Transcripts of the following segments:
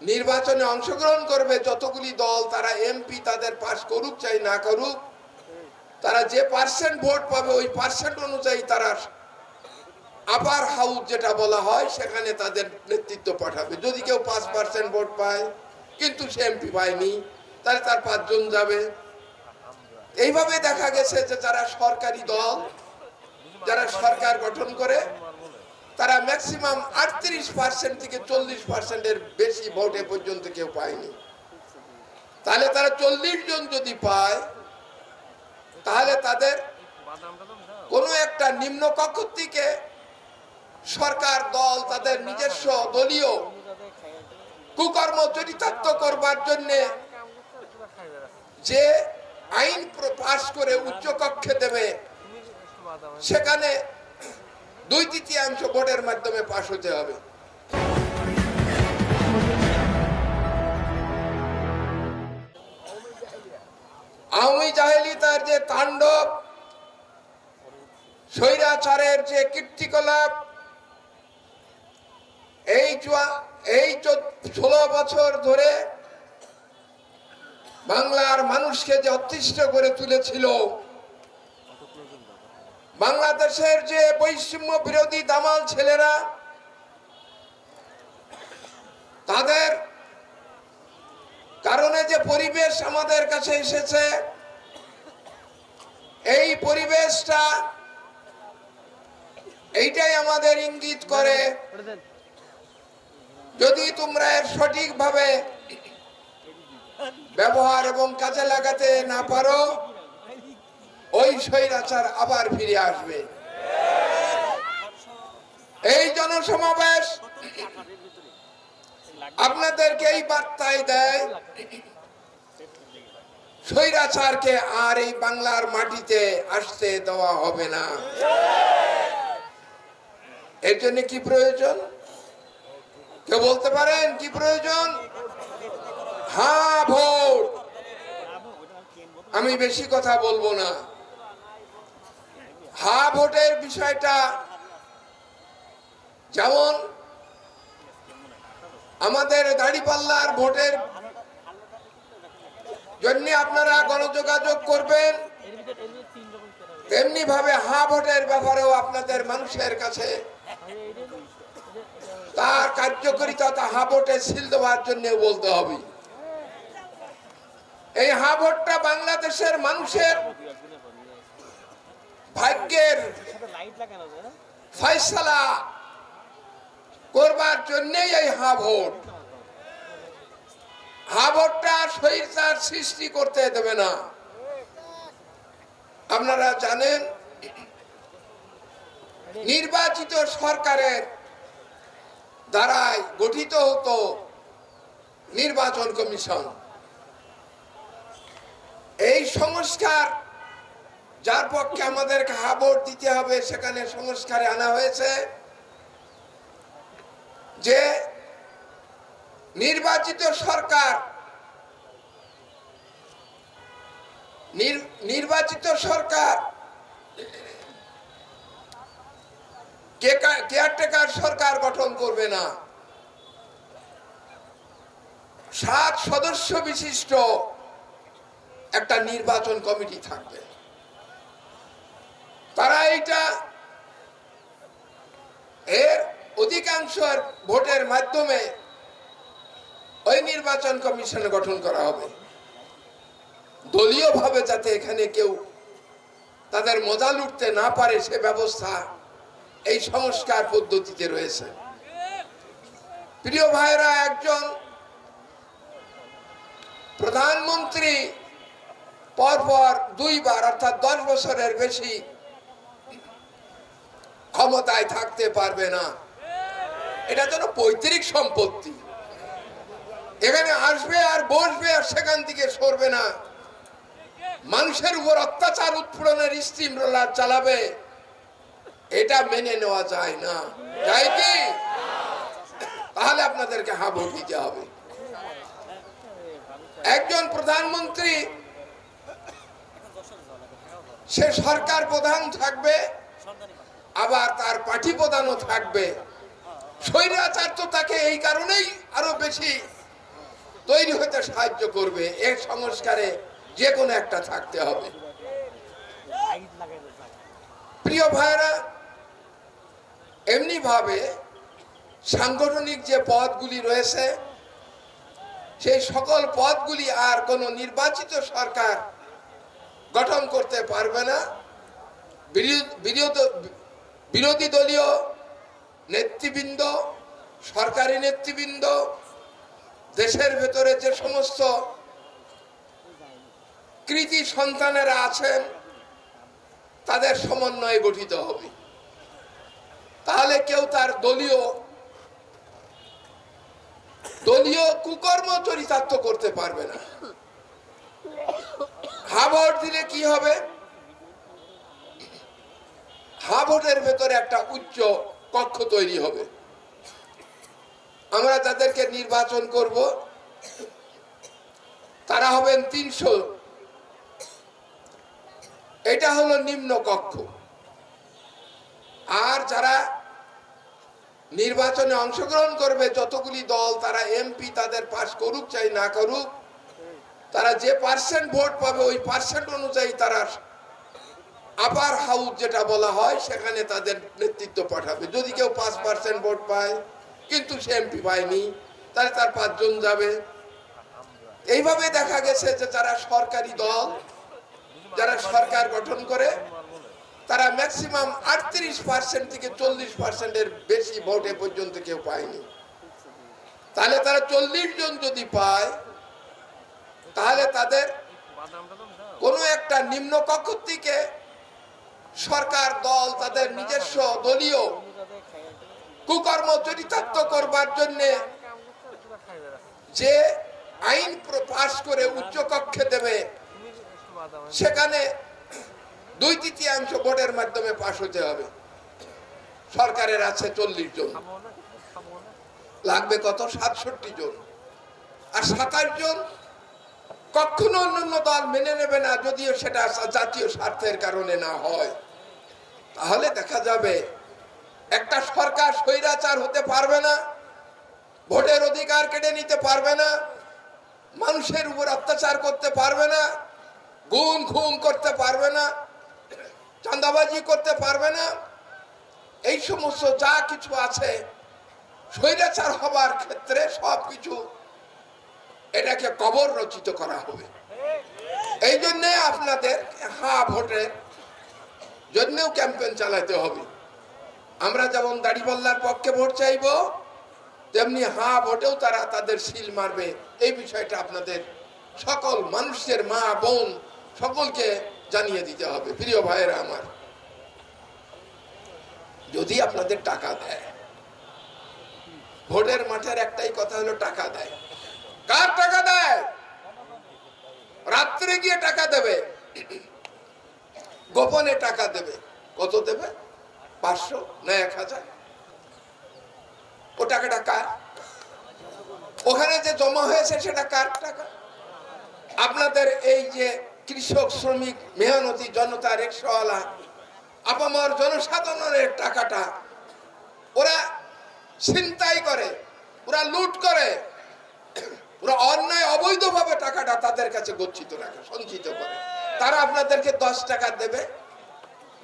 নির্বাচনে অংশগ্রহণ করবে যতগুলি দল, তারা এমপি তাদের পাশ করুক চাই না করুক, তারা যে পার্সেন্ট ভোট পাবে ওই পার্সেন্ট অনুযায়ী তারা আপার হাউস যেটা বলা হয়, সেখানে তাদের নেতৃত্ব পাঠাবে। যদি কেউ পাঁচ পার্সেন্ট ভোট পায়, কিন্তু সে এমপি পায়নি, তাহলে তার পাঁচজন যাবে। এইভাবে দেখা গেছে যে যারা সরকারি দল, যারা সরকার গঠন করে তারা ম্যাক্সিমাম আটত্রিশ পার্সেন্ট থেকে চল্লিশ পার্সেন্টের বেশি ভোটে পর্যন্ত কেউ পায়নি। তাহলে তারা চল্লিশ জন যদি পায়, তাহলে তাদের কোনো একটা নিম্ন কক্ষ থেকে সরকার দল, তাদের নিজস্ব দলীয় কুকর্ম চরিতার্থ করবার জন্য যে আইন পাশ করে উচ্চ কক্ষে দেবে, সেখানে দুই তৃতীয়াংশ ভোটের মাধ্যমে পাশ হতে হবে। আওয়ামী জাহেলিতার যে তাণ্ডব, স্বৈরাচারের যে কীর্তিকলাপ, এই এই ষোলো বছর ধরে বাংলার মানুষকে যে অতিষ্ঠ করে তুলেছিল বাংলাদেশের যে বৈষম্য বিরোধী দামাল ছেলেরা, তাদের কারণে যে পরিবেশ আমাদের কাছে এসেছে, এই পরিবেশটা এইটাই আমাদের ইঙ্গিত করে। যদি তোমরা এর সঠিকভাবে ব্যবহার এবং কাজে লাগাতে না পারো ওই স্বৈরাচার আবার ফিরে আসবে। এই জনসমাবেশ আপনাদেরকে এই বার্তায় দেয়, স্বৈরাচারকে আর এই বাংলার মাটিতে আসতে দেওয়া হবে না। এর জন্য কি প্রয়োজন? কেউ বলতে পারেন কি প্রয়োজন? হ্যাঁ ভোট। আমি বেশি কথা বলব না। হা ভোটের বিষয়টা যেমন আমাদের দাঁড়িপাল্লার ভোটের জন্য আপনারা গণযোগাযোগ করবেন তেমনি ভাবে হা ভোটের ব্যাপারেও আপনাদের মানুষের কাছে তার কার্যকারিতা তা হা ভোটে সিল দেওয়ার জন্য বলতে হবে। এই হা ভোটটা বাংলাদেশের মানুষের ভাগ্যের ফয়সালা করবার জন্যই এই হা ভোট হা ভোটটা শরীরটার সৃষ্টি করতে দেবে না। আপনারা জানেন, নির্বাচিত সরকারের দ্বারাই গঠিত হতো নির্বাচন কমিশন। এই সংস্কার যার পক্ষে আমাদেরকে হাবর দিতে হবে, সেখানে সংস্কারে আনা হয়েছে। যে নির্বাচিত সরকার, নির- নির্বাচিত সরকার কেয়ারটেকার সরকার গঠন করবে না। সাত সদস্য বিশিষ্ট একটা নির্বাচন কমিটি থাকবে তারা এইটা এর অধিকাংশ ভোটের মাধ্যমে ওই নির্বাচন কমিশন গঠন করা হবে। দলীয়ভাবে যাতে এখানে কেউ তাদের মজা লুটতে না পারে, সে ব্যবস্থা এই সংস্কার পদ্ধতিতে রয়েছে। প্রিয় ভাইরা, একজন প্রধানমন্ত্রী পরপর দুইবার, অর্থাৎ দশ বছরের বেশি ক্ষমতায় থাকতে পারবে না। এটা যেন পৈতৃক সম্পত্তি। এখানে আসবে আর বসবে আর সেখান থেকে সরবে না। মানুষের উপর অত্যাচার উৎপীড়নের স্টিম রোলার চালাবে, এটা মেনে নেওয়া যায় না। তাই কি? তাহলে আপনাদেরকে হা ভোট দিতে হবে। একজন প্রধানমন্ত্রী, সে সরকার প্রধান থাকবে, আবার তার পার্টি প্রধানও থাকবে। স্বৈরাচার তো তাকে এই কারণেই আরও বেশি তৈরি হতে সাহায্য করবে। এর সংস্কারে যে কোনো একটা থাকতে হবে। প্রিয় ভাইরা এমনি ভাবে সাংগঠনিক যে পদগুলি রয়েছে, সেই সকল পদগুলি আর কোনো নির্বাচিত সরকার গঠন করতে পারবে না। বিরোধী দলীয় নেতৃবৃন্দ, সরকারি নেতৃবৃন্দ, দেশের ভেতরে যে সমস্ত কৃতি সন্তানেরা আছেন, তাদের সমন্বয়ে গঠিত হবে। তাহলে কেউ তার দলীয় দলীয় কুকর্ম চরিতার্থ করতে পারবে না। হা দিলে কি হবে? হা ভোটের ভেতরে একটা উচ্চ কক্ষ তৈরি হবে। আমরা তাদেরকে নির্বাচন করব। তারা হবেন তিনশো। এটা হলো নিম্ন কক্ষ। আর যারা নির্বাচনে অংশগ্রহণ করবে, যতগুলি দল তারা এমপি তাদের পাশ করুক, চাই না করুক, তারা যে পার্সেন্ট ভোট পাবে, ওই পার্সেন্ট অনুযায়ী তারা আপার হাউস যেটা বলা হয়, সেখানে তাদের নেতৃত্ব পাঠাবে। যদি কেউ পাঁচ পার্সেন্ট ভোট পায়, কিন্তু সে এমপি পায়নি, তাহলে তার পাঁচজন যাবে। এইভাবে দেখা গেছে যে যারা সরকারি দল, যারা সরকার গঠন করে, তারা ম্যাক্সিমাম আটত্রিশ পার্সেন্ট থেকে চল্লিশ পার্সেন্টের বেশি ভোটে পর্যন্ত কেউ পায়নি। তাহলে তারা চল্লিশ জন যদি পায়, তাহলে তাদের কোনো একটা নিম্ন কক্ষ থেকে সরকার দল তাদের নিজস্ব দলীয় কুকর্ম চরিতার্থ করবার জন্য যে আইন পাশ করে উচ্চ কক্ষে দেবে, সেখানে দুই তৃতীয়াংশ ভোটের মাধ্যমে পাশ হতে হবে। সরকারের আছে চল্লিশ জন। লাগবে কত? সাতষট্টি জন। আর সাতাশ জন কখনো অন্যান্য দল মেনে নেবে না, যদিও সেটা জাতীয় স্বার্থের কারণে না হয়। তাহলে দেখা যাবে একটা সরকার স্বৈরাচার হতে পারবে না, ভোটের অধিকার কেড়ে নিতে পারবে না, মানুষের উপর অত্যাচার করতে পারবে না, গুম খুম করতে পারবে না, চাঁদাবাজি করতে পারবে না, এই সমস্ত যা কিছু আছে স্বৈরাচার হবার ক্ষেত্রে সব কিছু এটাকে কবর রচিত করা হবে। এই জন্যে আপনাদের হা ভোটের জন্যেও ক্যাম্পেইন চালাতে হবে। আমরা যেমন দাড়িপাল্লার পক্ষে ভোট চাইব, তেমনি হা ভোটেও তারা তাদের শিল মারবে। এই বিষয়টা আপনাদের সকল মানুষের মা, বোন সকলকে জানিয়ে দিতে হবে। প্রিয় ভাইয়েরা আমার, যদি আপনাদের টাকা দেয়, ভোটের মাঠের একটাই কথা হলো টাকা দেয়। কার টাকা দেয়? রাত্রে গিয়ে টাকা দেবে। গোপনে টাকা দেবে। কত দেবে? পাঁচশো না এক হাজার? ও টাকাটা কার? ওখানে যে জমা হয়েছে সেটা কার টাকা? আপনাদের এই যে কৃষক, শ্রমিক, মেহনতি জনতা, রিক্সাওয়ালা, আপামার জনসাধারণের টাকাটা, ওরা ছিনতাই করে, ওরা লুট করে, ওরা অন্যায় অবৈধভাবে টাকাটা তাদের কাছে গচ্ছিত রাখে, সঞ্চিত করে। তারা আপনাদেরকে দশ টাকা দেবে,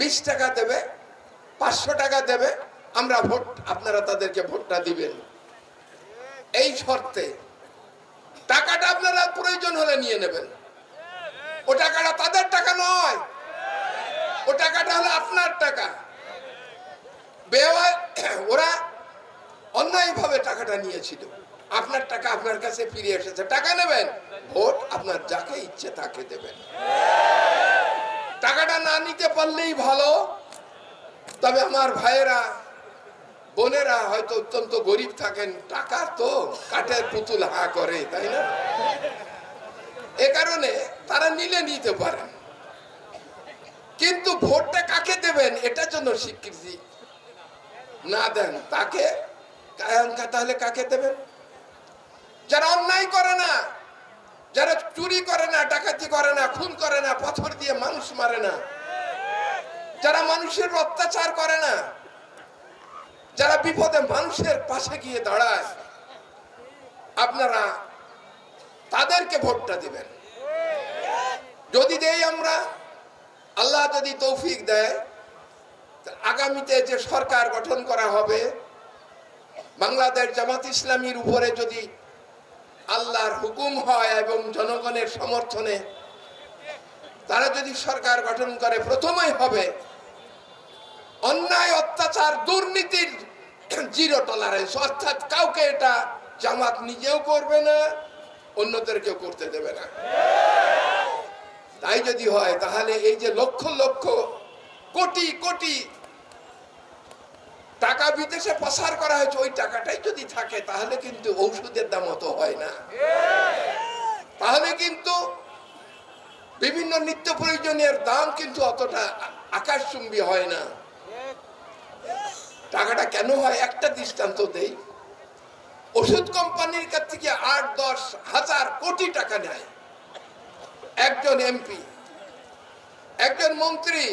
বিশ টাকা দেবে, পাঁচশো টাকা দেবে, আমরা ভোট, আপনারা তাদেরকে ভোটটা দিবেন। এই শর্তে টাকাটা আপনারা প্রয়োজন হলে নিয়ে নেবেন। ও টাকাটা তাদের টাকা নয়, ও টাকাটা হলো আপনার টাকা। ওরা অন্যায়ভাবে টাকাটা নিয়েছিল। আপনার টাকা আপনার কাছে ফিরে এসেছে, টাকা নেবেন, ভোট আপনার যাকে ইচ্ছে তাকে দেবেন। টাকাটা না নিতে পারলেই ভালো। তবে আমার ভাইয়েরা, বোনেরা হয়তো অত্যন্ত গরিব থাকেন, টাকা তো কাঠের পুতুল হা করে, তাই না? এ কারণে তারা নিলে নিতে পারেন। কিন্তু ভোটটা কাকে দেবেন, এটার জন্য স্বীকৃতি না দেন, তাকে তাহলে কাকে দেবেন? যারা অন্যায় করে না যারা চুরি করে না, ডাকাতি করে না, খুন করে না, পাথর দিয়ে মানুষ মারে না। যারা মানুষের অত্যাচার করে না, যারা বিপদে মানুষের পাশে গিয়ে দাঁড়ায়, আপনারা তাদেরকে ভোটটা দিবেন। যদি দেই আমরা, আল্লাহ যদি তৌফিক দেয় আগামীতে যে সরকার গঠন করা হবে, বাংলাদেশ জামাত ইসলামীর উপরে যদি আল্লাহর হুকুম হয় এবং জনগণের সমর্থনে। তারা যদি সরকার গঠন করে, প্রথমেই হবে অন্যায়, অত্যাচার, দুর্নীতির জিরো টলারেন্স অর্থাৎ কাউকে এটা জামাত নিজেও করবে না, অন্যদেরকেও করতে দেবে না। তাই যদি হয়, তাহলে এই যে লক্ষ লক্ষ, কোটি কোটি টাকা বিদেশে পাচার করা হয়েছে, ওই টাকাটাই যদি থাকে, তাহলে কিন্তু ঔষধের দাম অত হয় না। তাহলে কিন্তু বিভিন্ন নিত্য প্রয়োজনের দাম কিন্তু অতটা আকাশচুম্বী হয় না। টাকাটা কেন হয়? একটা দৃষ্টান্ত দেই। ওষুধ কোম্পানির কাছ থেকে আট, দশ হাজার কোটি টাকা নেয়। একজন এমপি, একজন মন্ত্রী